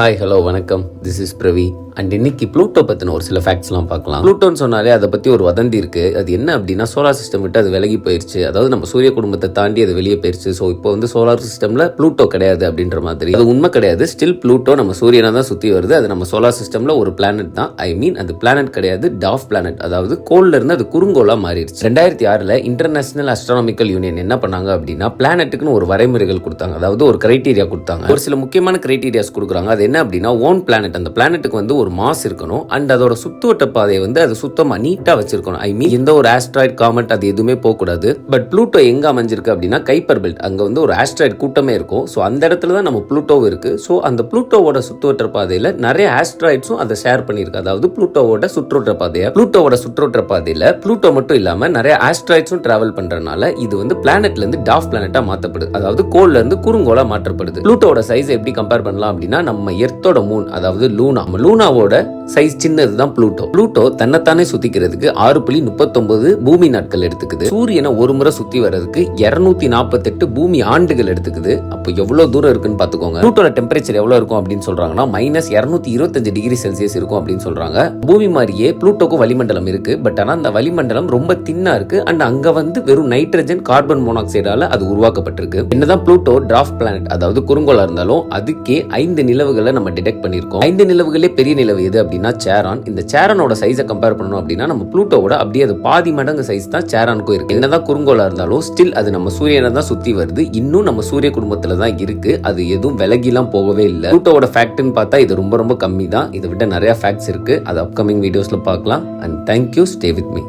Hi hello வணக்கம். This is Pravi and இன்னைக்கு Pluto பற்றின ஒரு சில ஃபேக்ட்ஸ்லாம் பார்க்கலாம். ப்ளூட்டோன்னு சொன்னாலே அதை பற்றி ஒரு வதந்தி இருக்கு. அது என்ன அப்படின்னா சோலார் சிஸ்டம் விட்டு அது விலகி போயிருச்சு. அதாவது நம்ம சூரிய குடும்பத்தை தாண்டி அது வெளியே போயிருச்சு. ஸோ இப்போ வந்து சோலார் சிஸ்டமில் ப்ளூட்டோ கிடையாது அப்படின்ற மாதிரி. அது உண்மை கிடையாது. ஸ்டில் ப்ளூட்டோ நம்ம சூரியனை தான் சுற்றி வருது. அது நம்ம சோலார் சிஸ்டமில் ஒரு பிளானட் தான். ஐ மீன் அது பிளானட் கிடையாது. டாஃப் பிளானட் அதாவது கோல்ல இருந்து அது குறுங்கோலா மாறிடுச்சு. ரெண்டாயிரத்தி ஆறில் இன்டர்நேஷனல் அஸ்ட்ரானமிக்கல் யூனியன் என்ன பண்ணாங்க அப்படின்னா பிளானட்டுக்குன்னு ஒரு வரைமுறைகள் கொடுத்தாங்க. அதாவது ஒரு கிரைட்டீரியா கொடுத்தாங்க. ஒரு சில முக்கியமான கிரைட்டீரியாஸ் கொடுக்குறாங்க. அது என்ன அப்படின்னா ஓன் பிளானட் அந்த பிளானட்டுக்கு வந்து ஒரு மாஸ் இருக்கணும். அண்ட் அதோட சுத்துவட்ட பாதையை வந்து அது சுத்தமா நீட்டா வச்சிருக்கணும். ஐ மீன் எந்த ஒரு ஆஸ்ட்ராய்ட் காமெண்ட் அது எதுவுமே போகக்கூடாது. பட் ப்ளூட்டோ எங்க அமைஞ்சிருக்கு அப்படின்னா கைப்பர் பெல்ட் அங்க வந்து ஒரு ஆஸ்ட்ராய்ட் கூட்டமே இருக்கும். ஸோ அந்த இடத்துல தான் நம்ம ப்ளூட்டோ இருக்கு. ஸோ அந்த ப்ளூட்டோவோட சுற்றுவட்ட பாதையில நிறைய ஆஸ்ட்ராய்ட்ஸும் அதை ஷேர் பண்ணியிருக்கு. அதாவது ப்ளூட்டோவோட சுற்றுவட்ட பாதையை ப்ளூட்டோவோட சுற்றுவட்ட பாதையில ப்ளூட்டோ மட்டும் இல்லாம நிறைய ஆஸ்ட்ராய்ட்ஸும் டிராவல் பண்றதுனால இது வந்து பிளானட்ல இருந்து டாஃப் பிளானட்டா மாத்தப்படுது. அதாவது கோல்ல இருந்து குறுங்கோலா மாற்றப்படுது. ப்ளூட்டோட சைஸ் எப்படி கம்பேர் பண்ணலாம் அப்படின்னா நம்ம எர்த்தோட மூன் அதாவது லூனா நம்ம லூனாவோட சைஸ் சின்னது தான் ப்ளூட்டோ. ப்ளூட்டோ தன்னைத்தானே சுத்திக்கிறதுக்கு ஆறு புள்ளி முப்பத்தொன்பது பூமி நாட்கள் எடுத்துக்குது. சூரியனை ஒரு முறை சுத்தி வர்றதுக்கு இருநூத்தி நாற்பத்தெட்டு பூமி ஆண்டுகள் எடுத்துக்குது. அப்போ எவ்வளவு தூரம் இருக்குன்னு பாத்துக்கோங்க ப்ளூட்டோட டெம்பரேச்சர் எவ்வளவு இருக்கும் அப்படின்னு சொல்றாங்கன்னா மைனஸ் இருநூத்தி இருபத்தஞ்சு டிகிரி செல்சியஸ் இருக்கும் அப்படின்னு சொல்றாங்க. பூமி மாதிரியே ப்ளூட்டோக்கும் வளிமண்டலம் இருக்கு. பட் ஆனா அந்த வளிமண்டலம் ரொம்ப தின்னா இருக்கு. அண்ட் அங்க வந்து வெறும் நைட்ரஜன் கார்பன் மோனாக்சைடால அது உருவாக்கப்பட்டிருக்கு. என்னதான் ப்ளூட்டோ டிராஃப்ட் பிளானட் அதாவது குறுங்கோளா இருந்தாலும் அதுக்கே ஐந்து நிலவுகளை நம்ம டிடெக்ட் பண்ணியிருக்கோம். ஐந்து நிலவுகளே பெரிய நிலவு எது அப்படின்னா சேரான். இந்த சேரனோட சைஸை கம்பேர் பண்ணணும் அப்படின்னா நம்ம ப்ளூட்டோவோட அப்படியே அது பாதி மடங்கு சைஸ் தான் சேரானுக்கும் இருக்கு. என்னதான் குறுங்கோலா இருந்தாலும் ஸ்டில் அது நம்ம சூரியனை தான் சுத்தி வருது. இன்னும் நம்ம சூரிய குடும்பத்துல தான் இருக்கு. அது எதுவும் விலகிலாம் போகவே இல்லை. ப்ளூட்டோவோட ஃபேக்ட்னு பார்த்தா இது ரொம்ப ரொம்ப கம்மி தான் இதை விட நிறைய ஃபேக்ட்ஸ் இருக்கு. அது அப்கமிங் வீடியோஸ்ல பார்க்கலாம். And thank you stay with me